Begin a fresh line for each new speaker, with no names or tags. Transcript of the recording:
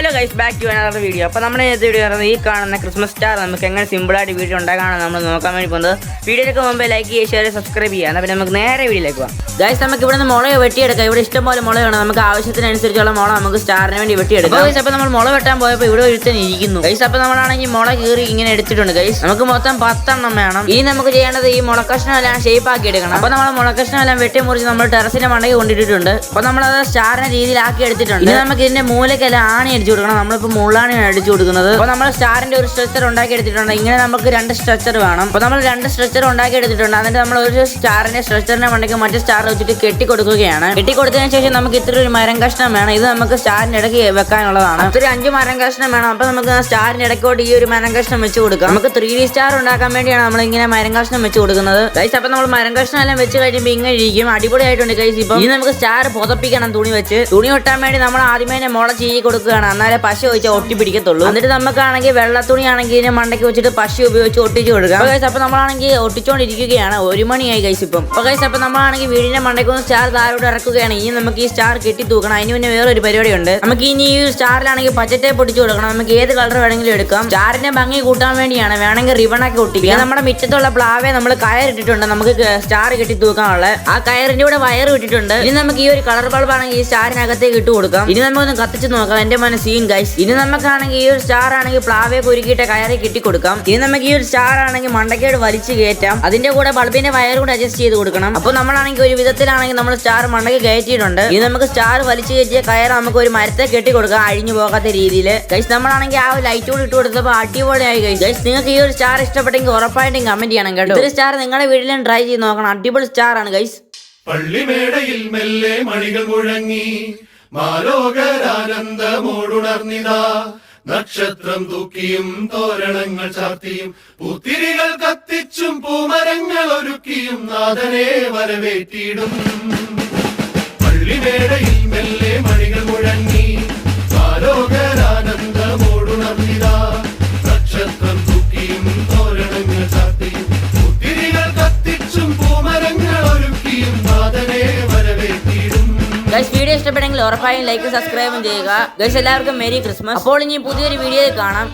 Hello guys back to another video അപ്പോൾ നമ്മുടെ ഇന്നത്തെ വീഡിയോ പറയുന്നത് ഈ കാണുന്ന ക്രിസ്മസ് സ്റ്റാർ നമുക്ക് എങ്ങനെ സിമ്പിളായിട്ട് വീഡിയോ ഉണ്ടാക്കാനാണ് നമ്മൾ നോക്കാൻ വേണ്ടി പോകുന്നത്. വീഡിയോയിലേക്ക് മുമ്പ് ലൈക്ക് ചെയ്യുക ഷെയർ സബ്സ്ക്രൈബ് ചെയ്യുക. എന്നാൽ പിന്നെ നമുക്ക് നേരെ വീഡിയോയിലേക്ക് പോകാം. ഗൈസ് നമുക്ക് ഇവിടെ നിന്ന് മുള വെട്ടിയെടുക്കാം. ഇവിടെ ഇഷ്ടംപോലെ മുളയാണ് നമുക്ക് ആവശ്യത്തിനനുസരിച്ചുള്ള മുള നമുക്ക് സ്റ്റാറിന് വേണ്ടി വെട്ടിയെടുക്കാം. ഗൈസ് അപ്പോൾ നമ്മൾ മുള വെട്ടാൻ പോയപ്പോൾ ഇവിടെ ഒരുത്തൻ ഇരിക്കുന്നു. ഗൈസ് അപ്പോൾ നമ്മളാണെങ്കിൽ മുള കീറി ഇങ്ങനെ എടുത്തിട്ടുണ്ട്. ഗൈസ് നമുക്ക് മൊത്തം പത്തെണ്ണം വേണം. ഇനി നമുക്ക് ചെയ്യേണ്ടത് ഈ മുളക്കഷ്ണം എല്ലാം ഷേപ്പ് ആക്കി എടുക്കണം. അപ്പോൾ നമ്മൾ മുളക്കഷ്ണം എല്ലാം വെട്ടി മുറിച്ച് നമ്മൾ ടെറസിന്റെ മണ്ടയ്ക്ക് കൊണ്ടിട്ടിട്ടുണ്ട്. അപ്പോൾ നമ്മളത് സ്റ്റാറിന് രീതിയിലാക്കി എടുത്തിട്ടുണ്ട്. നമുക്ക് ഇതിന്റെ മൂലക്കെല്ലാം ആണി അടിച്ചു കൊടുക്കണം. നമ്മളിപ്പോൾ മുള്ളാണ് അടിച്ചു കൊടുക്കുന്നത്. അപ്പോൾ നമ്മൾ സ്റ്റാറിന്റെ ഒരു സ്ട്രെച്ചർ ഉണ്ടാക്കി എടുത്തിട്ടുണ്ട് ഇങ്ങനെ നമുക്ക് രണ്ട് സ്ട്രെച്ചർ വേണം. അപ്പോൾ നമ്മൾ രണ്ട് സ്ട്രെച്ചർ ഉണ്ടാക്കി എടുത്തിട്ടുണ്ട് എന്നിട്ട് നമ്മൾ ഒരു സ്റ്റാറിന്റെ സ്ട്രെച്ചറിനെ ഉണ്ടെങ്കിൽ മറ്റേ സ്റ്റാർ വെച്ചിട്ട് കെട്ടി കൊടുക്കുകയാണ് കെട്ടി കൊടുത്തതിന് ശേഷം നമുക്ക് ഇത്ര ഒരു മരം കഷ്ണം വേണം. ഇത് നമുക്ക് സ്റ്റാറിന്റെ ഇടയ്ക്ക് വെക്കാനുള്ളതാണ്. ഇത്ര അഞ്ച് മരം കഷ്ണം വേണം. അപ്പോൾ നമുക്ക് സ്റ്റാറിന്റെ ഇടയ്ക്കോട്ട് ഈ ഒരു മരം കഷ്ണം വെച്ച് കൊടുക്കാം. നമുക്ക് ത്രീ ഡി സ്റ്റാർ ഉണ്ടാക്കാൻ വേണ്ടിയാണ് നമ്മൾ ഇങ്ങനെ മരം കഷ്ണം വെച്ച് കൊടുക്കുന്നത്. ഗൈസ് അപ്പോൾ നമ്മൾ മരം കഷ്ണം എല്ലാം വെച്ച് കഴിയുമ്പോൾ ഇങ്ങനെ ഇരിക്കും. അടിപൊളിയായിട്ടുണ്ട് ഗൈസ് ഇപ്പം ഇനി നമുക്ക് സ്റ്റാർ പുതപ്പിക്കണം തുണി വെച്ച്. തുണി ഒട്ടാൻ വേണ്ടി നമ്മൾ ആദ്യമേ തന്നെ മുള കൊടുക്കുകയാണ്. എന്നാലേ പശ വെച്ചാൽ ഒട്ടി പിടിക്കത്തുള്ളൂ. എന്നിട്ട് നമുക്കാണെങ്കിൽ വെള്ള ആണെങ്കിൽ മണ്ടയ്ക്ക് വെച്ചിട്ട് പശ ഉപയോഗിച്ച് ഒട്ടിച്ചു കൊടുക്കാം. ഗൈസ് അപ്പോൾ നമ്മളാണെങ്കിൽ ഒട്ടിച്ചുകൊണ്ടിരിക്കുകയാണ് ഒരു മണിയായി ഗൈസ് ഇപ്പം. അപ്പോൾ ഗൈസ് അപ്പോൾ നമ്മളാണെങ്കിൽ വീടിന്റെ മണ്ടയ്ക്ക് ഒന്ന് സ്റ്റാർ താഴോട്ട് ഇറക്കുകയാണ്. ഇനി നമുക്ക് ഈ സ്റ്റാർ കെട്ടി തൂക്കണം. അതിന് പിന്നെ വേറൊരു പരിപാടിയുണ്ട്. നമുക്ക് ഇനി ഈ സ്റ്റാറിലാണെങ്കിൽ പച്ചത്തെ പൊട്ടിച്ചു കൊടുക്കണം. നമുക്ക് ഏത് കളർ വേണമെങ്കിലും എടുക്കാം. സ്റ്റാറിന്റെ ഭംഗി കൂട്ടാൻ വേണ്ടിയാണ്. വേണമെങ്കിൽ റിബൺ ഒക്കെ ഒട്ടിക്കുക നമ്മുടെ മിറ്റത്തുള്ള പ്ലാവെ നമ്മൾ കയറിട്ടിട്ടുണ്ട്. നമുക്ക് സ്റ്റാർ കെട്ടി തൂക്കാനുള്ള ആ കയറിന്റെ കൂടെ വയർ ഇട്ടിട്ടുണ്ട്. ഇനി നമുക്ക് ഈ ഒരു കളർ ബൾബാണെങ്കിൽ ഈ സ്റ്റാറിനകത്തേക്ക് ഇട്ട് കൊടുക്കാം. ഇനി നമുക്കൊന്ന് കത്തിച്ച് നോക്കാം. എന്റെ മന സീൻ ഗൈസ് ഇനി നമുക്കാണെങ്കിൽ ഈ ഒരു സ്റ്റാർ ആണെങ്കിൽ പ്ലാവെ കുരുക്കിയിട്ട് കയറി കെട്ടി കൊടുക്കാം ഇനി നമുക്ക് ഈ ഒരു സ്റ്റാർ ആണെങ്കിൽ മണ്ടക്കേട് വലിച്ചു കയറ്റാം. അതിന്റെ കൂടെ ബൾബിന്റെ വയർ കൂടെ അഡ്ജസ്റ്റ് ചെയ്ത് കൊടുക്കണം. അപ്പൊ നമ്മളാണെങ്കിൽ ഒരു വിധത്തിലാണെങ്കിൽ നമ്മൾ സ്റ്റാർ മണ്ടക്ക് കയറ്റിയിട്ടുണ്ട്. ഇനി നമുക്ക് സ്റ്റാർ വലിച്ചു കയറ്റിയ കയർ നമുക്ക് ഒരു മരത്തെ കെട്ടി കൊടുക്കാം അഴിഞ്ഞു പോകാത്ത രീതിയിൽ ഗൈസ് നമ്മളാണെങ്കിൽ ആ ലൈറ്റ് കൂടി ഇട്ട് കൊടുത്തപ്പോൾ അടിപൊളിയായി ഗൈസ് ഗൈസ് നിങ്ങൾക്ക് ഈ ഒരു സ്റ്റാർ ഇഷ്ടപ്പെട്ടെങ്കിൽ ഉറപ്പായിട്ടും കമന്റ് ചെയ്യണം കേട്ടോ. ഒരു സ്റ്റാർ നിങ്ങളുടെ വീട്ടിലും ട്രൈ ചെയ്ത് നോക്കണം. അടിപൊളി സ്റ്റാർ ആണ് ഗൈസ്
പള്ളിമേടയിൽ മെല്ലെ മണികൾ മുഴങ്ങി. മാലോകരാനന്ദമോടുണർന്നിതാ. നക്ഷത്രം തൂക്കിയും തോരണങ്ങൾ ചാർത്തിയും പൂത്തിരികൾ കത്തിച്ചും പൂമരങ്ങൾ ഒരുക്കിയും നാഥനെ വരവേറ്റിയിടും പള്ളിമേടയിൽ മെല്ലെ
ഗൈസ് വീഡിയോ ഇഷ്ടപ്പെട്ടെങ്കിൽ ഉറപ്പായും ലൈക്ക് സബ്സ്ക്രൈബും ചെയ്യുക. ഗൈസ് എല്ലാവർക്കും മെരി ക്രിസ്മസ് അപ്പോൾ ഇനി പുതിയൊരു വീഡിയോയിൽ കാണാം.